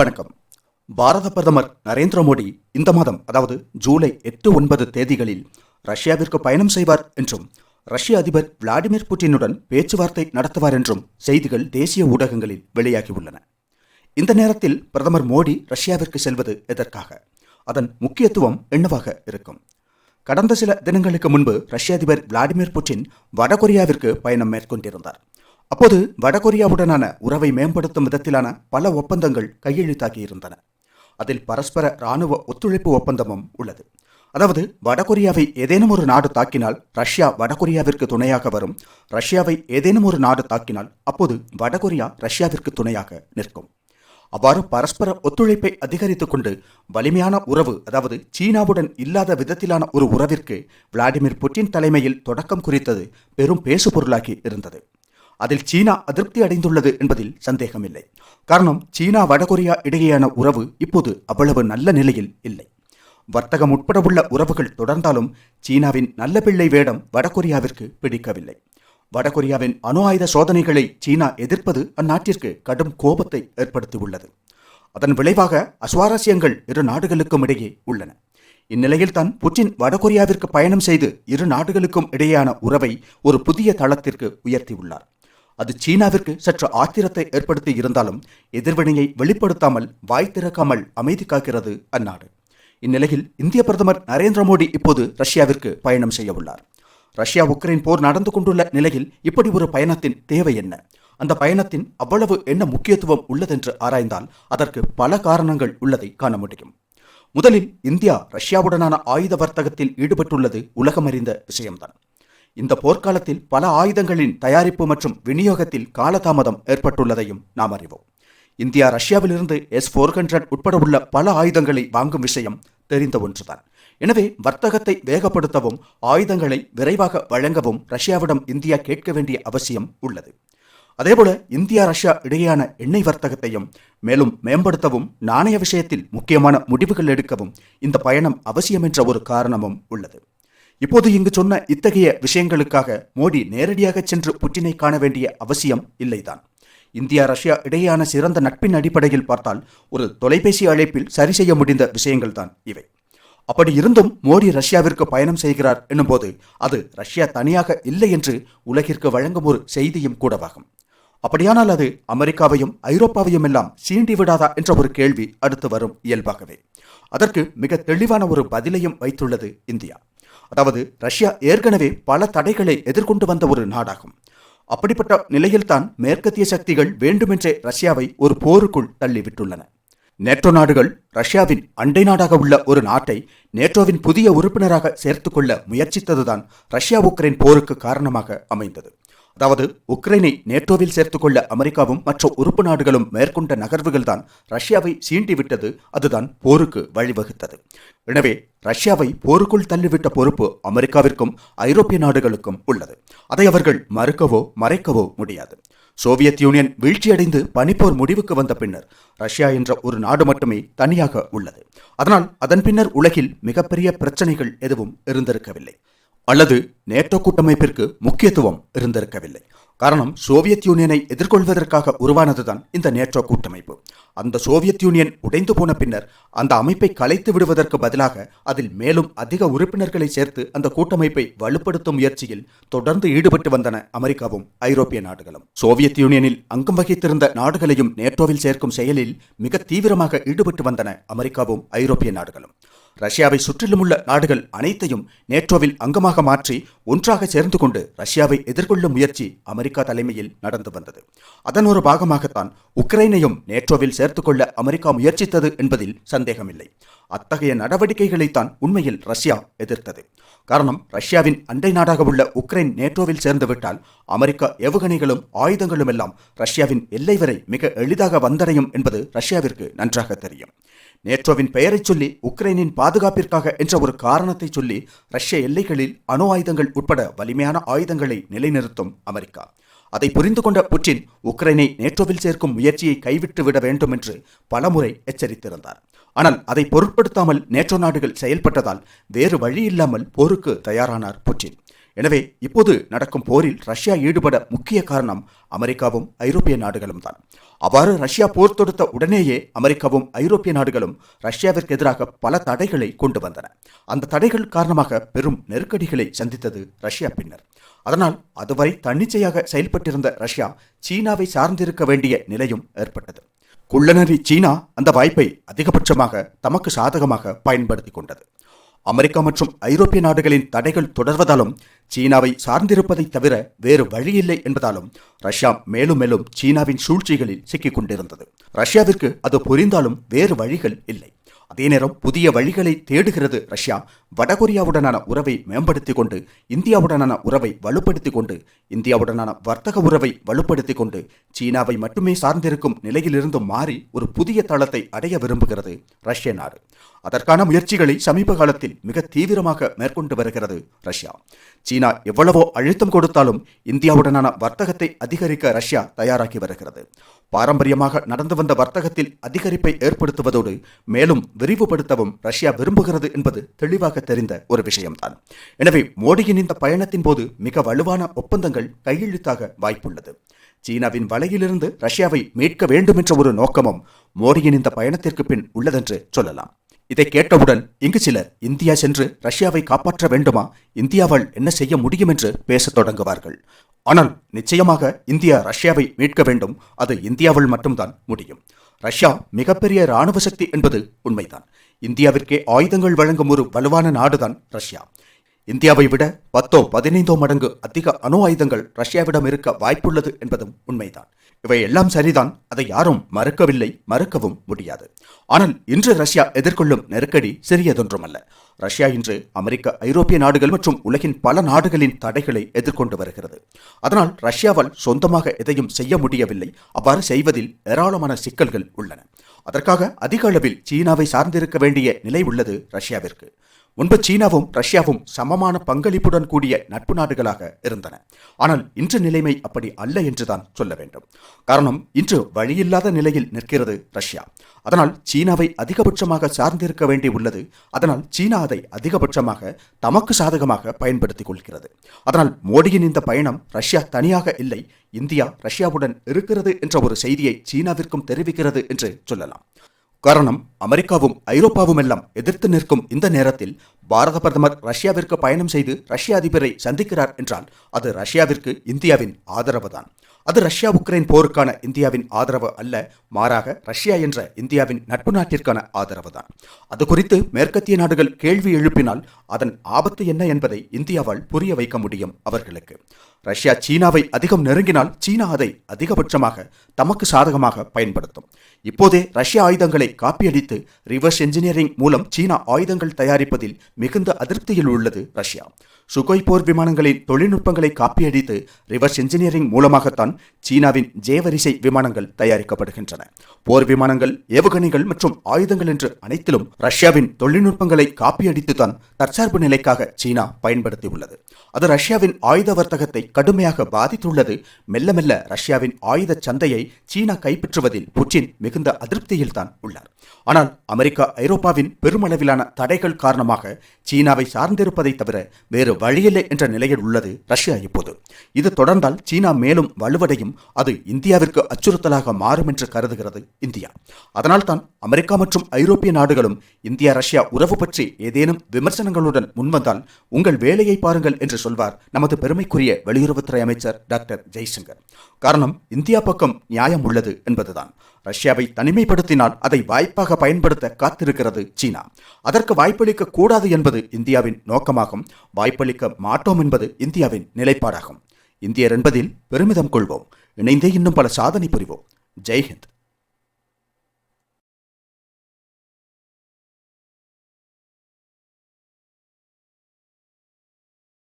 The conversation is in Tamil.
வணக்கம். பாரத பிரதமர் நரேந்திர மோடி இந்த மாதம் அதாவது ஜூலை எட்டு ஒன்பது தேதிகளில் ரஷ்யாவிற்கு பயணம் செய்வார் என்றும் ரஷ்ய அதிபர் விளாடிமிர் புட்டினுடன் பேச்சுவார்த்தை நடத்துவார் என்றும் செய்திகள் தேசிய ஊடகங்களில் வெளியாகியுள்ளன. இந்த நேரத்தில் பிரதமர் மோடி ரஷ்யாவிற்கு செல்வது எதற்காக? அதன் முக்கியத்துவம் என்னவாக இருக்கும்? கடந்த சில தினங்களுக்கு முன்பு ரஷ்ய அதிபர் விளாடிமிர் புட்டின் வடகொரியாவிற்கு பயணம் மேற்கொண்டிருந்தார். அப்போது வடகொரியாவுடனான உறவை மேம்படுத்தும் விதத்திலான பல ஒப்பந்தங்கள் கையெழுத்தாகியிருந்தன. அதில் பரஸ்பர இராணுவ ஒத்துழைப்பு ஒப்பந்தமும் உள்ளது. அதாவது வடகொரியாவை ஏதேனும் ஒரு நாடு தாக்கினால் ரஷ்யா வடகொரியாவிற்கு துணையாக வரும். ரஷ்யாவை ஏதேனும் ஒரு நாடு தாக்கினால் அப்போது வடகொரியா ரஷ்யாவிற்கு துணையாக நிற்கும். அவ்வாறு பரஸ்பர ஒத்துழைப்பை அதிகரித்துக் கொண்டு வலிமையான உறவு அதாவது சீனாவுடன் இல்லாத விதத்திலான ஒரு உறவிற்கு விளாடிமிர் புட்டின் தலைமையில் தொடக்கம் குறித்தது பெரும் பேசுபொருளாகி இருந்தது. அதில் சீனா அதிருப்தி அடைந்துள்ளது என்பதில் சந்தேகமில்லை. காரணம் சீனா வடகொரியா இடையேயான உறவு இப்போது அவ்வளவு நல்ல நிலையில் இல்லை. வர்த்தகம் உட்பட உள்ள உறவுகள் தொடர்ந்தாலும் சீனாவின் நல்ல பிள்ளை வேடம் வடகொரியாவிற்கு பிடிக்கவில்லை. வடகொரியாவின் அணு ஆயுத சோதனைகளை சீனா எதிர்ப்பது அந்நாட்டிற்கு கடும் கோபத்தை ஏற்படுத்தியுள்ளது. அதன் விளைவாக அஸ்வாரஸ்யங்கள் இரு நாடுகளுக்கும் இடையே உள்ளன. இந்நிலையில்தான் புட்டின் வடகொரியாவிற்கு பயணம் செய்து இரு நாடுகளுக்கும் இடையேயான உறவை ஒரு புதிய தளத்திற்கு உயர்த்தியுள்ளார். அது சீனாவிற்கு சற்று ஆத்திரத்தை ஏற்படுத்தி இருந்தாலும் எதிர்வினையை வெளிப்படுத்தாமல் வாய் திறக்காமல் அமைதி காக்கிறது அந்நாடு. இந்நிலையில் இந்திய பிரதமர் நரேந்திர மோடி இப்போது ரஷ்யாவிற்கு பயணம் செய்ய உள்ளார். ரஷ்யா உக்ரைன் போர் நடந்து கொண்டுள்ள நிலையில் இப்படி ஒரு பயணத்தின் தேவை என்ன? அந்த பயணத்தின் அவ்வளவு என்ன முக்கியத்துவம் உள்ளதென்று ஆராய்ந்தால் அதற்கு பல காரணங்கள் உள்ளதை காண முடியும். முதலில் இந்தியா ரஷ்யாவுடனான ஆயுத வர்த்தகத்தில் ஈடுபட்டுள்ளது உலகமறிந்த விஷயம்தான். இந்த போர்க்காலத்தில் பல ஆயுதங்களின் தயாரிப்பு மற்றும் விநியோகத்தில் காலதாமதம் ஏற்பட்டுள்ளதையும் நாம் அறிவோம். இந்தியா ரஷ்யாவிலிருந்து எஸ் ஃபோர் ஹண்ட்ரட் உட்பட உள்ள பல ஆயுதங்களை வாங்கும் விஷயம் தெரிந்த ஒன்றுதான். எனவே வர்த்தகத்தை வேகப்படுத்தவும் ஆயுதங்களை விரைவாக வழங்கவும் ரஷ்யாவிடம் இந்தியா கேட்க வேண்டிய அவசியம் உள்ளது. அதேபோல இந்தியா ரஷ்யா இடையேயான எண்ணெய் வர்த்தகத்தையும் மேலும் மேம்படுத்தவும் நாணய விஷயத்தில் முக்கியமான முடிவுகள் எடுக்கவும் இந்த பயணம் அவசியம் என்ற ஒரு காரணமும் உள்ளது. இப்போது இங்கு சொன்ன இத்தகைய விஷயங்களுக்காக மோடி நேரடியாக சென்று புட்டினை காண வேண்டிய அவசியம் இல்லைதான். இந்தியா ரஷ்யா இடையேயான சிறந்த நட்பின் அடிப்படையில் பார்த்தால் ஒரு தொலைபேசி அழைப்பில் சரி செய்ய முடிந்த விஷயங்கள் தான் இவை. அப்படி இருந்தும் மோடி ரஷ்யாவிற்கு பயணம் செய்கிறார் என்னும்போது அது ரஷ்யா தனியாக இல்லை என்று உலகிற்கு வழங்கும் ஒரு செய்தியும் கூடவாகும். அப்படியானால் அது அமெரிக்காவையும் ஐரோப்பாவையும் எல்லாம் சீண்டி விடாதா என்ற ஒரு கேள்வி அடுத்து வரும் இயல்பாகவே. அதற்கு மிக தெளிவான ஒரு பதிலையும் வைத்துள்ளது இந்தியா. அதாவது ரஷ்யா ஏற்கனவே பல தடைகளை எதிர்கொண்டு வந்த ஒரு நாடாகும். அப்படிப்பட்ட நிலையில்தான் மேற்கத்திய சக்திகள் வேண்டுமென்றே ரஷ்யாவை ஒரு போருக்குள் தள்ளிவிட்டுள்ளன. நேட்டோ நாடுகள் ரஷ்யாவின் அண்டை நாடாக உள்ள ஒரு நாட்டை நேட்டோவின் புதிய உறுப்பினராக சேர்த்துக்கொள்ள முயற்சித்ததுதான் ரஷ்யா உக்ரைன் போருக்கு காரணமாக அமைந்தது. அதாவது உக்ரைனை நேட்டோவில் சேர்த்துக்கொள்ள அமெரிக்காவும் மற்ற உறுப்பு நாடுகளும் மேற்கொண்ட நகர்வுகள்தான் ரஷ்யாவை சீண்டிவிட்டது. அதுதான் போருக்கு வழிவகுத்தது. எனவே ரஷ்யாவை போருக்குள் தள்ளிவிட்ட பொறுப்பு அமெரிக்காவிற்கும் ஐரோப்பிய நாடுகளுக்கும் உள்ளது. அதை அவர்கள் மறுக்கவோ மறைக்கவோ முடியாது. சோவியத் யூனியன் வீழ்ச்சியடைந்து பனிப்போர் முடிவுக்கு வந்த பின்னர் ரஷ்யா என்ற ஒரு நாடு மட்டுமே தனியாக உள்ளது. அதனால் அதன் பின்னர் உலகில் மிகப்பெரிய பிரச்சனைகள் எதுவும் இருந்திருக்கவில்லை. அல்லது நேட்டோ கூட்டமைப்பிற்கு முக்கியத்துவம் இருந்திருக்கவில்லை. காரணம் சோவியத் யூனியனை எதிர்கொள்வதற்காக உருவானதுதான் இந்த நேட்டோ கூட்டமைப்பு. அந்த சோவியத் யூனியன் உடைந்து போன பின்னர் அந்த அமைப்பை கலைத்து விடுவதற்கு பதிலாக அதில் மேலும் அதிக உறுப்பினர்களை சேர்த்து அந்த கூட்டமைப்பை வலுப்படுத்தும் முயற்சியில் தொடர்ந்து ஈடுபட்டு வந்தன அமெரிக்காவும் ஐரோப்பிய நாடுகளும். சோவியத் யூனியனில் அங்கம் வகித்திருந்த நாடுகளையும் நேட்டோவில் சேர்க்கும் செயலில் மிக தீவிரமாக ஈடுபட்டு வந்தன அமெரிக்காவும் ஐரோப்பிய நாடுகளும். ரஷ்யாவை சுற்றிலும் உள்ள நாடுகள் அனைத்தையும் நேட்டோவில் அங்கமாக மாற்றி ஒன்றாக சேர்ந்து கொண்டு ரஷ்யாவை எதிர்கொள்ளும் முயற்சி அமெரிக்கா தலைமையில் நடந்து வந்தது. அதன் ஒரு பாகமாகத்தான் உக்ரைனையும் நேட்டோவில் சேர்த்துக்கொள்ள அமெரிக்கா முயற்சித்தது என்பதில் சந்தேகமில்லை. அத்தகைய நடவடிக்கைகளைத்தான் உண்மையில் ரஷ்யா எதிர்த்தது. காரணம் ரஷ்யாவின் அண்டை நாடாக உள்ள உக்ரைன் நேட்டோவில் சேர்ந்துவிட்டால் அமெரிக்கா ஏவுகணைகளும் ஆயுதங்களும் எல்லாம் ரஷ்யாவின் எல்லை வரை மிக எளிதாக வந்தடையும் என்பது ரஷ்யாவிற்கு நன்றாக தெரியும். நேட்டோவின் பெயரைச் சொல்லி உக்ரைனின் பாதுகாப்பிற்காக என்ற ஒரு காரணத்தை சொல்லி ரஷ்ய எல்லைகளில் அணு ஆயுதங்கள் உட்பட வலிமையான ஆயுதங்களை நிலைநிறுத்தும் அமெரிக்கா. அதை புரிந்து கொண்ட புட்டின் உக்ரைனை நேட்டோவில் சேர்க்கும் முயற்சியை கைவிட்டு விட வேண்டும் என்று பலமுறை எச்சரித்திருந்தார். ஆனால் அதை பொருட்படுத்தாமல் நேட்டோ நாடுகள் செயல்பட்டதால் வேறு வழி இல்லாமல் போருக்கு தயாரானார் புட்டின். எனவே இப்போது நடக்கும் போரில் ரஷ்யா ஈடுபட முக்கிய காரணம் அமெரிக்காவும் ஐரோப்பிய நாடுகளும் தான். அவ்வாறு ரஷ்யா போர் தொடுத்த உடனேயே அமெரிக்காவும் ஐரோப்பிய நாடுகளும் ரஷ்யாவிற்கு எதிராக பல தடைகளை கொண்டு வந்தன. அந்த தடைகள் காரணமாக பெரும் நெருக்கடிகளை சந்தித்தது ரஷ்யா பின்னர். அதனால் அதுவரை தன்னிச்சையாக செயல்பட்டிருந்த ரஷ்யா சீனாவை சார்ந்திருக்க வேண்டிய நிலையும் ஏற்பட்டது. குள்ளநரி சீனா அந்த வாய்ப்பை அதிகபட்சமாக தமக்கு சாதகமாக பயன்படுத்தி கொண்டது. அமெரிக்கா மற்றும் ஐரோப்பிய நாடுகளின் தடைகள் தொடர்வதாலும் சீனாவை சார்ந்திருப்பதை தவிர வேறு வழியில்லை என்பதாலும் ரஷ்யா மேலும் மேலும் சீனாவின் சூழ்ச்சிகளில் சிக்கிக் கொண்டிருந்தது ரஷ்யாவிற்கு அது புரிந்தாலும் வேறு வழிகள் இல்லை. அதே நேரம் புதிய வழிகளை தேடுகிறது ரஷ்யா. வடகொரியாவுடனான உறவை மேம்படுத்திக் கொண்டு இந்தியாவுடனான உறவை வலுப்படுத்திக் கொண்டு இந்தியாவுடனான வர்த்தக உறவை வலுப்படுத்திக் கொண்டு சீனாவை மட்டுமே சார்ந்திருக்கும் நிலையிலிருந்து மாறி ஒரு புதிய தளத்தை அடைய விரும்புகிறது ரஷ்ய நாடு. அதற்கான முயற்சிகளை சமீப காலத்தில் மிக தீவிரமாக மேற்கொண்டு வருகிறது ரஷ்யா. சீனா எவ்வளவோ அழுத்தம் கொடுத்தாலும் இந்தியாவுடனான வர்த்தகத்தை அதிகரிக்க ரஷ்யா தயாராகி வருகிறது. பாரம்பரியமாக நடந்து வந்த வர்த்தகத்தில் அதிகரிப்பை ஏற்படுத்துவதோடு மேலும் விரிவுபடுத்தவும் ரஷ்யா விரும்புகிறது என்பது தெளிவாக தெரிந்த ஒரு விஷயம்தான். எனவே மோடியின் இந்த பயணத்தின் போது மிக வலுவான ஒப்பந்தங்கள் கையெழுத்தாக வாய்ப்புள்ளது. சீனாவின் வலையிலிருந்து ரஷ்யாவை மீட்க வேண்டும் என்ற ஒரு நோக்கமும் மோடியின் இந்த பயணத்திற்கு பின் உள்ளதென்று சொல்லலாம். இதை கேட்டவுடன் இங்கு சிலர் இந்தியா சென்று ரஷ்யாவை காப்பாற்ற வேண்டுமா? இந்தியாவால் என்ன செய்ய முடியும் என்று பேசத் தொடங்குவார்கள். ஆனால் நிச்சயமாக இந்தியா ரஷ்யாவை மீட்க வேண்டும். அது இந்தியாவில் மட்டும்தான் முடியும். ரஷ்யா மிகப்பெரிய இராணுவ சக்தி என்பது உண்மைதான். இந்தியாவிற்கே ஆயுதங்கள் வழங்கும் ஒரு வலுவான நாடுதான் ரஷ்யா. இந்தியாவை விட பத்தோ பதினைந்தோ மடங்கு அதிக அணு ஆயுதங்கள் ரஷ்யாவிடம் இருக்க வாய்ப்புள்ளது என்பதும் உண்மைதான். இவை எல்லாம் சரிதான். அதை யாரும் மறுக்கவில்லை மறுக்கவும் முடியாது. ஆனால் இன்று ரஷ்யா எதிர்கொள்ளும் நெருக்கடி சிறியதொன்றுமல்ல. ரஷ்யா இன்று அமெரிக்க ஐரோப்பிய நாடுகள் மற்றும் உலகின் பல நாடுகளின் தடைகளை எதிர்கொண்டு வருகிறது. அதனால் ரஷ்யாவால் சொந்தமாக எதையும் செய்ய முடியவில்லை. அவ்வாறு செய்வதில் ஏராளமான சிக்கல்கள் உள்ளன. அதற்காக அதிக அளவில் சீனாவை சார்ந்திருக்க வேண்டிய நிலை உள்ளது ரஷ்யாவிற்கு. முன்பு சீனாவும் ரஷ்யாவும் சமமான பங்களிப்புடன் கூடிய நட்பு நாடுகளாக இருந்தன. ஆனால் இன்று நிலைமை அப்படி அல்ல என்றுதான் சொல்ல வேண்டும். காரணம் இன்று வழியில்லாத நிலையில் நிற்கிறது ரஷ்யா. அதனால் சீனாவை அதிகபட்சமாக சார்ந்திருக்க வேண்டி உள்ளது. அதனால் சீனா அதை அதிகபட்சமாக தமக்கு சாதகமாக பயன்படுத்திக் கொள்கிறது. அதனால் மோடியின் இந்த பயணம் ரஷ்யா தனியாக இல்லை இந்தியா ரஷ்யாவுடன் இருக்கிறது என்ற ஒரு செய்தியை சீனாவிற்கும் தெரிவிக்கிறது என்று சொல்லலாம். காரணம் அமெரிக்காவும் ஐரோப்பாவும் எல்லாம் எதிர்த்து நிற்கும் இந்த நேரத்தில் பாரத பிரதமர் ரஷ்யாவிற்கு பயணம் செய்து ரஷ்ய அதிபரை சந்திக்கிறார் என்றால் அது ரஷ்யாவிற்கு இந்தியாவின் ஆதரவுதான். அது ரஷ்யா உக்ரைன் போருக்கான இந்தியாவின் ஆதரவு அல்ல மாறாக ரஷ்யா என்ற இந்தியாவின் நட்பு நாட்டிற்கான ஆதரவு தான் அது குறித்து மேற்கத்திய நாடுகள் கேள்வி எழுப்பினால் அதன் ஆபத்து என்ன என்பதை இந்தியாவால் புரிய வைக்க முடியும் அவர்களுக்கு. ரஷ்யா சீனாவை அதிகம் நெருங்கினால் சீனா அதை அதிகபட்சமாக தமக்கு சாதகமாக பயன்படுத்தும். இப்போதே ரஷ்ய ஆயுதங்களை காப்பியடித்து ரிவர்ஸ் என்ஜினியரிங் மூலம் சீனா ஆயுதங்கள் தயாரிப்பதில் மிகுந்த அதிருப்தியில் உள்ளது ரஷ்யா. சுகோய் போர் விமானங்களின் தொழில்நுட்பங்களை காப்பியடித்து ரிவர்ஸ் இன்ஜினியரிங் மூலமாகத்தான் சீனாவின் ஜேவரிசை விமானங்கள் தயாரிக்கப்படுகின்றன. போர் விமானங்கள் ஏவுகணைகள் மற்றும் ஆயுதங்கள் என்று அனைத்திலும் ரஷ்யாவின் தொழில்நுட்பங்களை காப்பியடித்துதான் தற்சார்பு நிலைக்காக சீனா பயன்படுத்தியுள்ளது. அது ரஷ்யாவின் ஆயுத வர்த்தகத்தை கடுமையாக பாதித்துள்ளது. மெல்ல மெல்ல ரஷ்யாவின் ஆயுத சந்தையை சீனா கைப்பற்றுவதில் புட்டின் மிகுந்த அதிருப்தியில் தான் உள்ளார். ஆனால் அமெரிக்கா ஐரோப்பாவின் பெருமளவிலான தடைகள் காரணமாக சீனாவை சார்ந்திருப்பதை தவிர வேறு வழியில்லை என்ற நிலையில் உள்ளது ரஷ்யா இப்போது. இது தொடர்ந்தால் சீனா மேலும் வலுவடையும் அது இந்தியாவிற்கு அச்சுறுத்தலாக மாறும் என்று கருதுகிறது இந்தியா. அதனால்தான் அமெரிக்கா மற்றும் ஐரோப்பிய நாடுகளும் இந்தியா ரஷ்யா உறவு பற்றி ஏதேனும் விமர்சனங்களுடன் முன்வந்தால் உங்கள் வேலையை பாருங்கள் என்று சொல்வார் நமது பெருமைக்குரிய வெளியுறவுத்துறை அமைச்சர் டாக்டர் ஜெய்சங்கர். காரணம் இந்தியா பக்கம் நியாயம் உள்ளது என்பதுதான். ரஷ்யாவை தனிமைப்படுத்தினால் அதை வாய்ப்பாக பயன்படுத்த காத்திருக்கிறது சீனா. அதற்கு வாய்ப்பளிக்க கூடாது என்பது இந்தியாவின் நோக்கமாகும். வாய்ப்பளிக்க மாட்டோம் என்பது இந்தியாவின் நிலைப்பாடாகும். இந்தியர் என்பதில் பெருமிதம் கொள்வோம். இணைந்தே இன்னும் பல சாதனை புரிவோம். ஜெய்ஹிந்த்.